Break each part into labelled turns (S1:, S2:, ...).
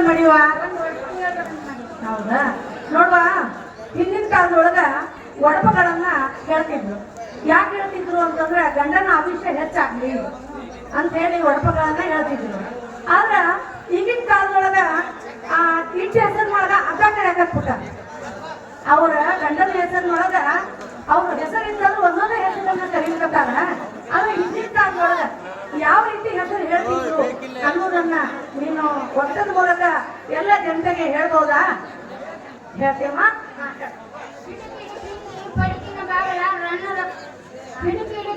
S1: ಮಾಡಿವ ಹೌದಾ? ನೋಡುವ, ಹಿಂದಿನ ಕಾಲದೊಳಗ ಒಡಪಗಳನ್ನ ಹೇಳ್ತಿದ್ರು. ಯಾಕೆ ಹೇಳ್ತಿದ್ರು ಅಂತಂದ್ರೆ ಗಂಡನ ಅಭಿಷ್ಯ ಹೆಚ್ಚಾಗ್ಲಿ ಅಂತ ಹೇಳಿ ಒಡಪಗಳನ್ನ ಹೇಳ್ತಿದ್ರು. ಆದ್ರ ಈಗಿನ ಕಾಲದೊಳಗ, ಆ ಇಟ್ಟ ಹೆಸರಿನೊಳಗ ಅಕ್ಕ ಕರೆಯಕತ್ಬಿಟ್ಟ ಅವರ ಗಂಡನ ಹೆಸರಿನೊಳಗ ಅವ್ರ ಹೆಸರಿಂದ ಒಂದೊಂದೇ ಹೆಸರನ್ನ ಕರೀಲಿಕತ್ತಾರ ಆದ್ರೆ ಹಿಂದಿನ ಕಾಲದೊಳಗ ಯಾವ ರೀತಿ ಹೆಸರು ಹೇಳ್ತಿದ್ರು ಅನ್ನೋದನ್ನ ನೀನು ಒತ್ತದ ಮೂಲಕ ಎಲ್ಲ ಜನತೆಗೆ ಹೇಳ್ಬೋದಾ? ಹೇಳ್ತೀಯಮ್ಮ?
S2: ಪಿಡಿಪಿಡಿ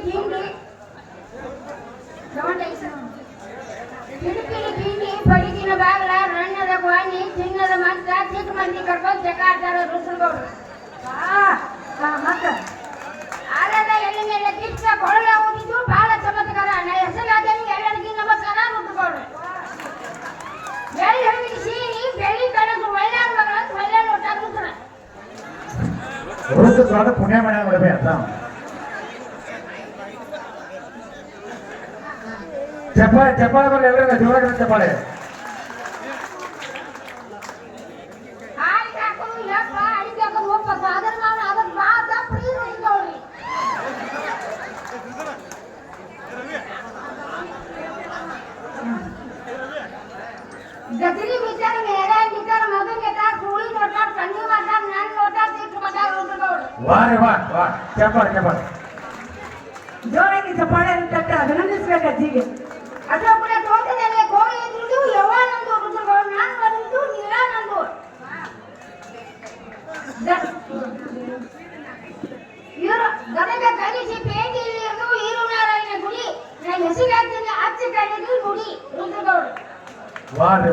S2: ತಿಂಡಿ ಪಡಿಕಿನ ಬಾಗಲ ರನ್ನದ ಗ್ವಾಣಿ ಚಿನ್ನದ ಮಂತ್ರ ಚಿಕ್ಕ ಮಂದಿ ಕರ್ಕೊಂಡು
S1: ಆ, ಆ, ಮತ್ತ
S2: ಆಲದ ಎಲ್ಲಿ ಮೇಲೆ ಕಿಚ್ಚ ಕೊಳಲ ಹಾಕೋದು ಯಪ್ಪ ಅಡಿಗೆ ಹಾಕೋದು ಒಪ್ಪಪ್ಪ ಅದ್ರ ಮಾವ ಅದಕ್ಕೆ ಬಾ ತಪ್ಪಿ ನೋಡ್ರಿ ಗತಿಲಿ ಬಿಚ್ಚಾರ ಮೇಲೆ ಬಿಚ್ಚಾರ ಮಗನ್ ಗೆಟ್ಟಾರ ಸುಳಿ ನೋಡ್ತಾರ ಕಣ್ಣಿ ಮಾಡ್ತಾರ ರುದ್ರಗೌಡ್ರು
S3: ವಾ ರೀ ವಾ ವಾ ಚಪ್ಪಾಳೆ ಚಪ್ಪಾಳೆ
S1: ಜೋರಾಗಿ ಚಪ್ಪಾಳೆ ತಟ್ಟ ಅಭಿನಂದಿಸ್ಬೇಕು ಅಜ್ಜಿಗೆ
S2: ಅಶೋಕುಲ ತೋಟದಲ್ಲಿ ಕೋಳಿ ಇದ್ರದ್ದು ಯವ್ವ ನಂದು ರುದ್ರಗೌಡ್ರು ನಾನು ಬಂದಿದ್ದು ನೀರ ನಂದು ಇವರು ಗದಗ ಕಲಿಸಿ ಪೇಂಟಿ ಇಲ್ಲಿರೋದು ಈರುನಾರಾಯಣ ಗುಡಿ ನಾನು ಹೆಸರು ಹಾಕ್ತೀನಿ ಅಚ್ಚ ಕಡೆದು ನುಡಿ ರುದ್ರಗೌಡ್ರು
S3: ವಾ ರೀ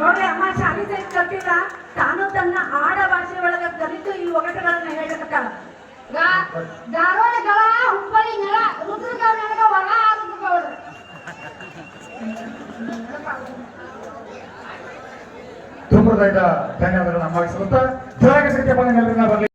S1: ನೋಡ್ರಿ ಅಮ್ಮ ತಾನು ತನ್ನ ಆಡ ಭಾಷೆ ಒಳಗ ಕಲಿತು ಈ ಒಗಟುಗಳನ್ನ ಹೇಳಕತ್ತಾಳ.
S2: ಗಾ-
S3: ತುಂಬ ಧನ್ಯವಾದಗಳು ನಮ್ಮ ಜೋರಾಗಿ ಚಪ್ಪಾಳೆ ಎಲ್ಲರಿಗೂ ಬರಲಿ.